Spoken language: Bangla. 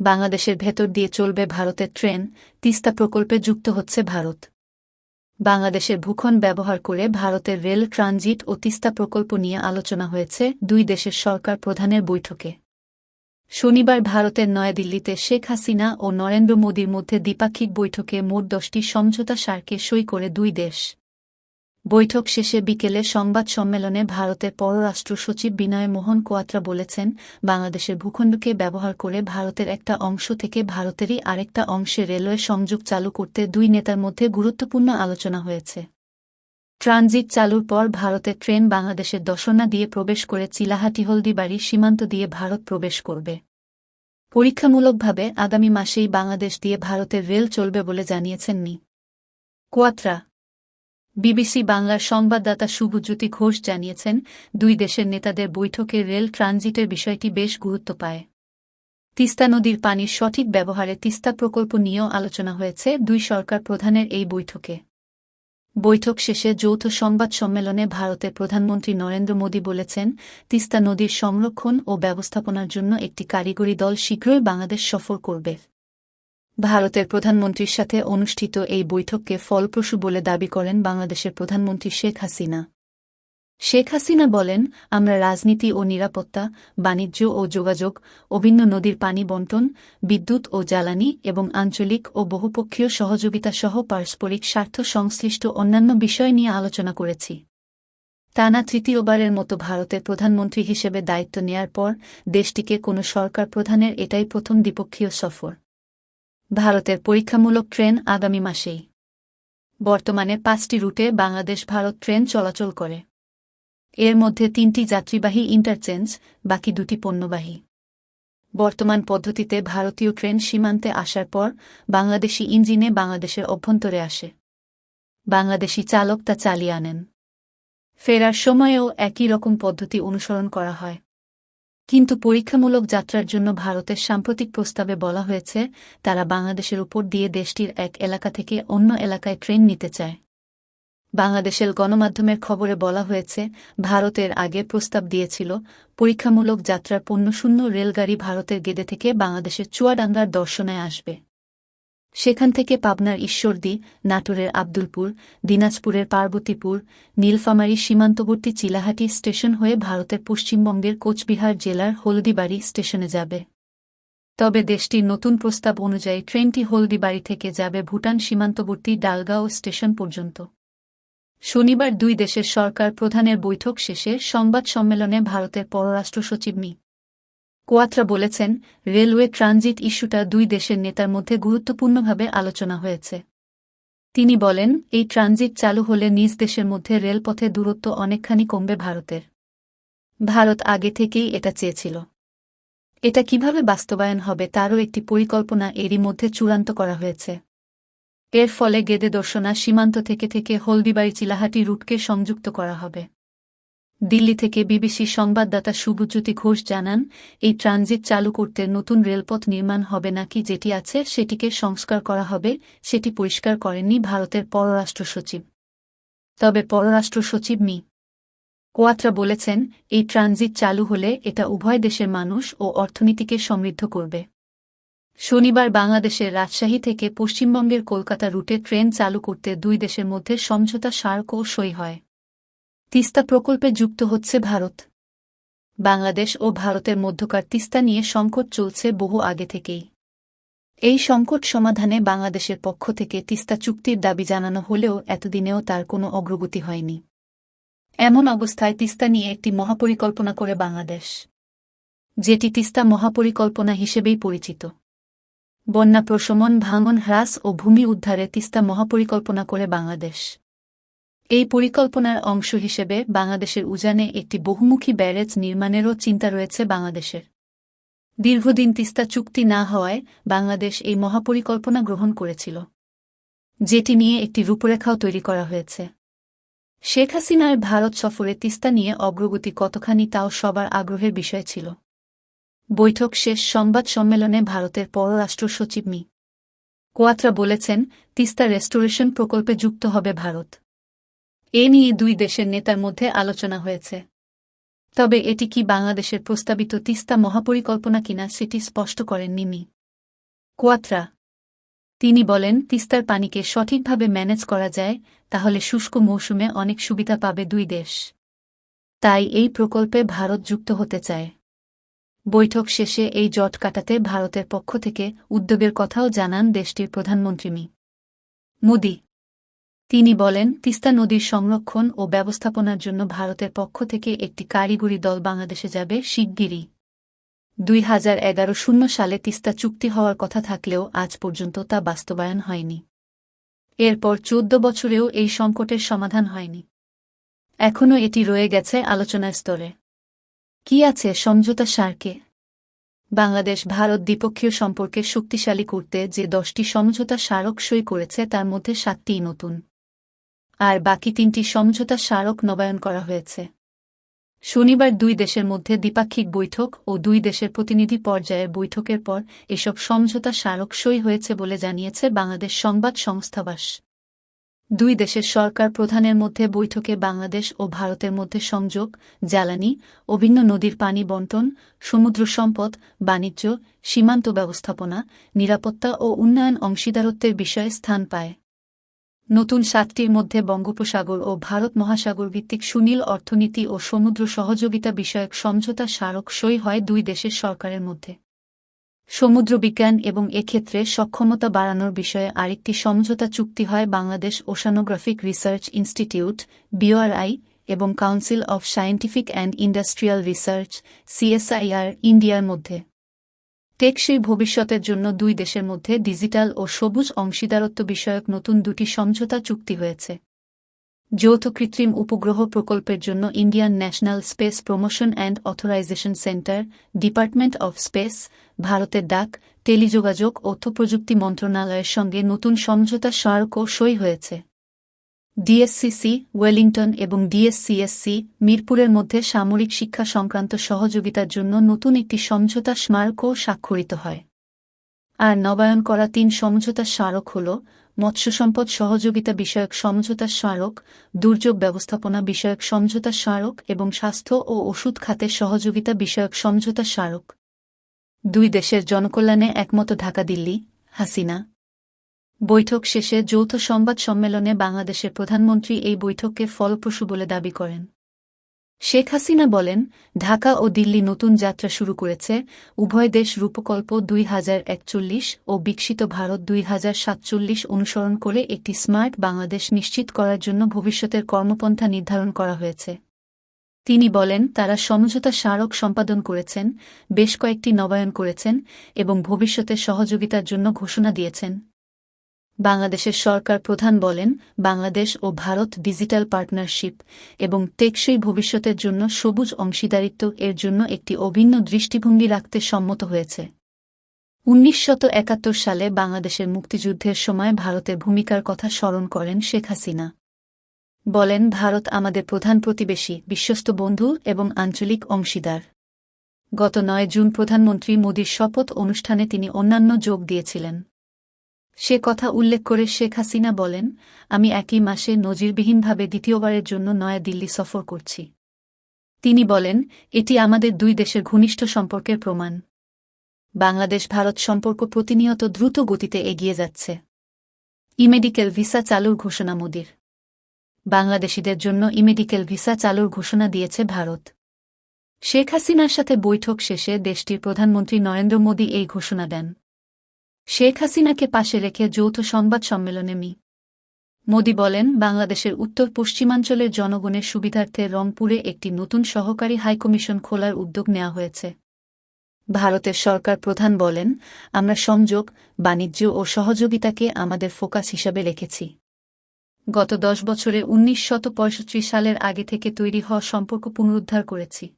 বাংলাদেশের ভেতর দিয়ে চলবে ভারতের ট্রেন, তিস্তা প্রকল্পে যুক্ত হচ্ছে ভারত। বাংলাদেশের ভূখণ্ড ব্যবহার করে ভারতের রেল, ট্রানজিট ও তিস্তা প্রকল্প নিয়ে আলোচনা হয়েছে দুই দেশের সরকার প্রধানের বৈঠকে। শনিবার ভারতের নয়াদিল্লিতে শেখ হাসিনা ও নরেন্দ্র মোদীর মধ্যে দ্বিপাক্ষিক বৈঠকে মোট দশটি সমঝোতা সারকে সই করে দুই দেশ। বৈঠক শেষে বিকেলে সংবাদ সম্মেলনে ভারতের পররাষ্ট্র সচিব বিনয় মোহন কোয়াত্রা বলেছেন, বাংলাদেশের ভূখণ্ডকে ব্যবহার করে ভারতের একটা অংশ থেকে ভারতেরই আরেকটা অংশে রেলওয়ে সংযোগ চালু করতে দুই নেতার মধ্যে গুরুত্বপূর্ণ আলোচনা হয়েছে। ট্রানজিট চালুর পর ভারতের ট্রেন বাংলাদেশের দশনা দিয়ে প্রবেশ করে চিলাহাটি হলদিবাড়ি সীমান্ত দিয়ে ভারত প্রবেশ করবে। পরীক্ষামূলকভাবে আগামী মাসেই বাংলাদেশ দিয়ে ভারতের রেল চলবে বলে জানিয়েছেন নি কোয়াত্রা বিবিসি বাংলার সংবাদদাতা শুভজ্যোতি ঘোষ জানিয়েছেন, দুই দেশের নেতাদের বৈঠকে রেল ট্রানজিটের বিষয়টি বেশ গুরুত্ব পায়। তিস্তা নদীর পানির সঠিক ব্যবহারে তিস্তা প্রকল্প নিয়েও আলোচনা হয়েছে দুই সরকার প্রধানের এই বৈঠকে। বৈঠক শেষে যৌথ সংবাদ সম্মেলনে ভারতের প্রধানমন্ত্রী নরেন্দ্র মোদী বলেছেন, তিস্তা নদীর সংরক্ষণ ও ব্যবস্থাপনার জন্য একটি কারিগরি দল শীঘ্রই বাংলাদেশ সফর করবে। ভারতের প্রধানমন্ত্রীর সাথে অনুষ্ঠিত এই বৈঠককে ফলপ্রসূ বলে দাবি করেন বাংলাদেশের প্রধানমন্ত্রী শেখ হাসিনা। শেখ হাসিনা বলেন, আমরা রাজনীতি ও নিরাপত্তা, বাণিজ্য ও যোগাযোগ, অভিন্ন নদীর পানি বন্টন, বিদ্যুৎ ও জ্বালানি এবং আঞ্চলিক ও বহুপক্ষীয় সহযোগিতা সহ পারস্পরিক স্বার্থ সংশ্লিষ্ট অন্যান্য বিষয় নিয়ে আলোচনা করেছি। টানা তৃতীয়বারের মতো ভারতের প্রধানমন্ত্রী হিসেবে দায়িত্ব নেয়ার পর দেশটিকে কোনো সরকার প্রধানের এটাই প্রথম দ্বিপক্ষীয় সফর। ভারতের পরীক্ষামূলক ট্রেন আগামী মাসেই। বর্তমানে পাঁচটি রুটে বাংলাদেশ ভারত ট্রেন চলাচল করে। এর মধ্যে তিনটি যাত্রীবাহী ইন্টারচেঞ্জ, বাকি দুটি পণ্যবাহী। বর্তমান পদ্ধতিতে ভারতীয় ট্রেন সীমান্তে আসার পর বাংলাদেশি ইঞ্জিনে বাংলাদেশের অভ্যন্তরে আসে। বাংলাদেশি চালক তা চালিয়ে আনেন। ফেরার সময়েও একই রকম পদ্ধতি অনুসরণ করা হয়। কিন্তু পরীক্ষামূলক যাত্রার জন্য ভারতের সাম্প্রতিক প্রস্তাবে বলা হয়েছে, তারা বাংলাদেশের উপর দিয়ে দেশটির এক এলাকা থেকে অন্য এলাকায় ট্রেন নিতে চায়। বাংলাদেশের গণমাধ্যমের খবরে বলা হয়েছে, ভারতের আগে প্রস্তাব দিয়েছিল, পরীক্ষামূলক যাত্রার পণ্যশূন্য রেলগাড়ি ভারতের গেদে থেকে বাংলাদেশের চুয়াডাঙ্গার দর্শনে আসবে। সেখান থেকে পাবনার ঈশ্বরদী, নাটোরের আব্দুলপুর, দিনাজপুরের পার্বতীপুর, নীলফামারী সীমান্তবর্তী চিলাহাটি স্টেশন হয়ে ভারতের পশ্চিমবঙ্গের কোচবিহার জেলার হলদিবাড়ি স্টেশনে যাবে। তবে দেশটির নতুন প্রস্তাব অনুযায়ী ট্রেনটি হলদিবাড়ি থেকে যাবে ভুটান সীমান্তবর্তী ডালগাঁও স্টেশন পর্যন্ত। শনিবার দুই দেশের সরকার প্রধানের বৈঠক শেষে সংবাদ সম্মেলনে ভারতের পররাষ্ট্র সচিব মি. কোয়াত্রা বলেছেন, রেলওয়ে ট্রানজিট ইস্যুটা দুই দেশের নেতার মধ্যে গুরুত্বপূর্ণভাবে আলোচনা হয়েছে। তিনি বলেন, এই ট্রানজিট চালু হলে নিজ দেশের মধ্যে রেলপথে দূরত্ব অনেকখানি কমবে ভারতের। ভারত আগে থেকেই এটা চেয়েছিল। এটা কীভাবে বাস্তবায়ন হবে তারও একটি পরিকল্পনা এরই মধ্যে চূড়ান্ত করা হয়েছে। এর ফলে গেদে দর্শনা সীমান্ত থেকে থেকে হলদিবাড়ি চিলাহাটি রুটকে সংযুক্ত করা হবে। দিল্লি থেকে বিবিসি সংবাদদাতা শুভজ্যোতি ঘোষ জানান, এই ট্রানজিট চালু করতে নতুন রেলপথ নির্মাণ হবে নাকি যেটি আছে সেটিকে সংস্কার করা হবে, সেটি পরিষ্কার করেননি ভারতের পররাষ্ট্র সচিব। তবে পররাষ্ট্র সচিব মি. কোয়াত্রা বলেছেন, এই ট্রানজিট চালু হলে এটা উভয় দেশের মানুষ ও অর্থনীতিকে সমৃদ্ধ করবে। শনিবার বাংলাদেশের রাজশাহী থেকে পশ্চিমবঙ্গের কলকাতা রুটে ট্রেন চালু করতে দুই দেশের মধ্যে সমঝোতা স্মারকও সই হয়। তিস্তা প্রকল্পে যুক্ত হচ্ছে ভারত। বাংলাদেশ ও ভারতের মধ্যকার তিস্তা নিয়ে সংকট চলছে বহু আগে থেকেই। এই সংকট সমাধানে বাংলাদেশের পক্ষ থেকে তিস্তা চুক্তির দাবি জানানো হলেও এতদিনেও তার কোনো অগ্রগতি হয়নি। এমন অবস্থায় তিস্তা নিয়ে একটি মহাপরিকল্পনা করে বাংলাদেশ, যেটি তিস্তা মহাপরিকল্পনা হিসেবেই পরিচিত। বন্যা প্রশমন, ভাঙন, হ্রাস ও ভূমি উদ্ধারে তিস্তা মহাপরিকল্পনা করে বাংলাদেশ। এই পরিকল্পনার অংশ হিসেবে বাংলাদেশের উজানে একটি বহুমুখী ব্যারেজ নির্মাণেরও চিন্তা রয়েছে বাংলাদেশের। দীর্ঘদিন তিস্তা চুক্তি না হওয়ায় বাংলাদেশ এই মহাপরিকল্পনা গ্রহণ করেছিল, যেটি নিয়ে একটি রূপরেখাও তৈরি করা হয়েছে। শেখ হাসিনার ভারত সফরে তিস্তা নিয়ে অগ্রগতি কতখানি তাও সবার আগ্রহের বিষয় ছিল। বৈঠক শেষ সংবাদ সম্মেলনে ভারতের পররাষ্ট্র সচিব মি. কোয়াত্রা বলেছেন, তিস্তা রেস্টোরেশন প্রকল্পে যুক্ত হবে ভারত। এ নিয়ে দুই দেশের নেতার মধ্যে আলোচনা হয়েছে। তবে এটি কি বাংলাদেশের প্রস্তাবিত তিস্তা মহাপরিকল্পনা কিনা সেটি স্পষ্ট করেন নিমি কোয়াত্রা। তিনি বলেন, তিস্তার পানিকে সঠিকভাবে ম্যানেজ করা যায়, তাহলে শুষ্ক মৌসুমে অনেক সুবিধা পাবে দুই দেশ। তাই এই প্রকল্পে ভারত যুক্ত হতে চায়। বৈঠক শেষে এই জট কাটাতে ভারতের পক্ষ থেকে উদ্যোগের কথাও জানান দেশটির প্রধানমন্ত্রী মি। মোদি। তিনি বলেন, তিস্তা নদীর সংরক্ষণ ও ব্যবস্থাপনার জন্য ভারতের পক্ষ থেকে একটি কারিগরি দল বাংলাদেশে যাবে শিগগিরই। দুই হাজার এগারো শূন্য সালে তিস্তা চুক্তি হওয়ার কথা থাকলেও আজ পর্যন্ত তা বাস্তবায়ন হয়নি। এরপর চোদ্দ বছরেও এই সংকটের সমাধান হয়নি। এখনও এটি রয়ে গেছে আলোচনার স্তরে। কি আছে সমঝোতা সারকে? বাংলাদেশ ভারত দ্বিপক্ষীয় সম্পর্কে শক্তিশালী করতে যে দশটি সমঝোতা স্মারক সই করেছে তার মধ্যে সাতটিই নতুন। আর বাকি তিনটি সমঝোতা স্মারক নবায়ন করা হয়েছে। শনিবার দুই দেশের মধ্যে দ্বিপাক্ষিক বৈঠক ও দুই দেশের প্রতিনিধি পর্যায়ের বৈঠকের পর এসব সমঝোতা স্মারক সই হয়েছে বলে জানিয়েছে বাংলাদেশ সংবাদ সংস্থাবাস দুই দেশের সরকার প্রধানের মধ্যে বৈঠকে বাংলাদেশ ও ভারতের মধ্যে সংযোগ, জ্বালানি, অভিন্ন নদীর পানি বন্টন, সমুদ্র সম্পদ, বাণিজ্য, সীমান্ত ব্যবস্থাপনা, নিরাপত্তা ও উন্নয়ন অংশীদারত্বের বিষয়ে স্থান পায়। নতুন সাতটির মধ্যে বঙ্গোপসাগর ও ভারত মহাসাগর ভিত্তিক সুনীল অর্থনীতি ও সমুদ্র সহযোগিতা বিষয়ক সমঝোতা স্মারক সই হয় দুই দেশের সরকারের মধ্যে। সমুদ্র বিজ্ঞান এবং এক্ষেত্রে সক্ষমতা বাড়ানোর বিষয়ে আরেকটি সমঝোতা চুক্তি হয় Bangladesh oceanographic research institute BORI এবং council of scientific and industrial research CSIR ইন্ডিয়ার মধ্যে। টেকসই ভবিষ্যতের জন্য দুই দেশের মধ্যে ডিজিটাল ও সবুজ অংশীদারত্ব বিষয়ক নতুন দুটি সমঝোতা চুক্তি হয়েছে। যৌথ কৃত্রিম উপগ্রহ প্রকল্পের জন্য Indian national space promotion and authorisation centre, department of space, ভারতের ডাক, টেলিযোগাযোগ ও তথ্যপ্রযুক্তি মন্ত্রণালয়ের সঙ্গে নতুন সমঝোতা স্মারকও সই হয়েছে। ডিএসসিসি ওয়েলিংটন এবং ডিএসসিএসসি মিরপুরের মধ্যে সামরিক শিক্ষা সংক্রান্ত সহযোগিতার জন্য নতুন একটি সমঝোতা স্মারকও স্বাক্ষরিত হয়। আর নবায়ন করা তিন সমঝোতা স্মারক হল, মৎস্য সম্পদ সহযোগিতা বিষয়ক সমঝোতা স্মারক, দুর্যোগ ব্যবস্থাপনা বিষয়ক সমঝোতা স্মারক এবং স্বাস্থ্য ও ওষুধ খাতের সহযোগিতা বিষয়ক সমঝোতা স্মারক। দুই দেশের জনকল্যাণে একমত ঢাকা দিল্লি হাসিনা। বৈঠক শেষে যৌথ সংবাদ সম্মেলনে বাংলাদেশের প্রধানমন্ত্রী এই বৈঠককে ফলপ্রসূ বলে দাবি করেন। শেখ হাসিনা বলেন, ঢাকা ও দিল্লি নতুন যাত্রা শুরু করেছে, উভয় দেশ রূপকল্প দুই হাজার একচল্লিশ ও বিকশিত ভারত দুই হাজার সাতচল্লিশ অনুসরণ করে একটি স্মার্ট বাংলাদেশ নিশ্চিত করার জন্য ভবিষ্যতের কর্মপন্থা নির্ধারণ করা হয়েছে। তিনি বলেন, তারা সমঝোতা স্মারক সম্পাদন করেছেন, বেশ কয়েকটি নবায়ন করেছেন এবং ভবিষ্যতের সহযোগিতার জন্য ঘোষণা দিয়েছেন। বাংলাদেশের সরকার প্রধান বলেন, বাংলাদেশ ও ভারত ডিজিটাল পার্টনারশিপ এবং টেকসই ভবিষ্যতের জন্য সবুজ অংশীদারিত্ব এর জন্য একটি অভিন্ন দৃষ্টিভঙ্গি রাখতে সম্মত হয়েছে। একাত্তর সালে বাংলাদেশের মুক্তিযুদ্ধের সময় ভারতের ভূমিকার কথা স্মরণ করেন শেখ হাসিনা। বলেন, ভারত আমাদের প্রধান প্রতিবেশী, বিশ্বস্ত বন্ধু এবং আঞ্চলিক অংশীদার। গত নয় জুন প্রধানমন্ত্রী মোদীর শপথ অনুষ্ঠানে তিনি অন্যান্য যোগ দিয়েছিলেন। সে কথা উল্লেখ করে শেখ হাসিনা বলেন, আমি একই মাসে নজিরবিহীনভাবে দ্বিতীয়বারের জন্য নয়া দিল্লি সফর করছি। তিনি বলেন, এটি আমাদের দুই দেশের ঘনিষ্ঠ সম্পর্কের প্রমাণ। বাংলাদেশ ভারত সম্পর্ক প্রতিনিয়ত দ্রুত গতিতে এগিয়ে যাচ্ছে। ইমেডিকেল ভিসা চালুর ঘোষণা মোদির। বাংলাদেশিদের জন্য ইমেডিকেল ভিসা চালুর ঘোষণা দিয়েছে ভারত। শেখ হাসিনার সাথে বৈঠক শেষে দেশটির প্রধানমন্ত্রী নরেন্দ্র মোদী এই ঘোষণা দেন। শেখ হাসিনাকে পাশে রেখে যৌথ সংবাদ সম্মেলনে মি। মোদি বলেন, বাংলাদেশের উত্তর পশ্চিমাঞ্চলের জনগণের সুবিধার্থে রংপুরে একটি নতুন সহকারী হাইকমিশন খোলার উদ্যোগ নেওয়া হয়েছে। ভারতের সরকার প্রধান বলেন, আমরা সংযোগ, বাণিজ্য ও সহযোগিতাকে আমাদের ফোকাস হিসাবে রেখেছি। গত দশ বছরে উনিশ সালের আগে থেকে তৈরি হওয়া সম্পর্ক পুনরুদ্ধার করেছি।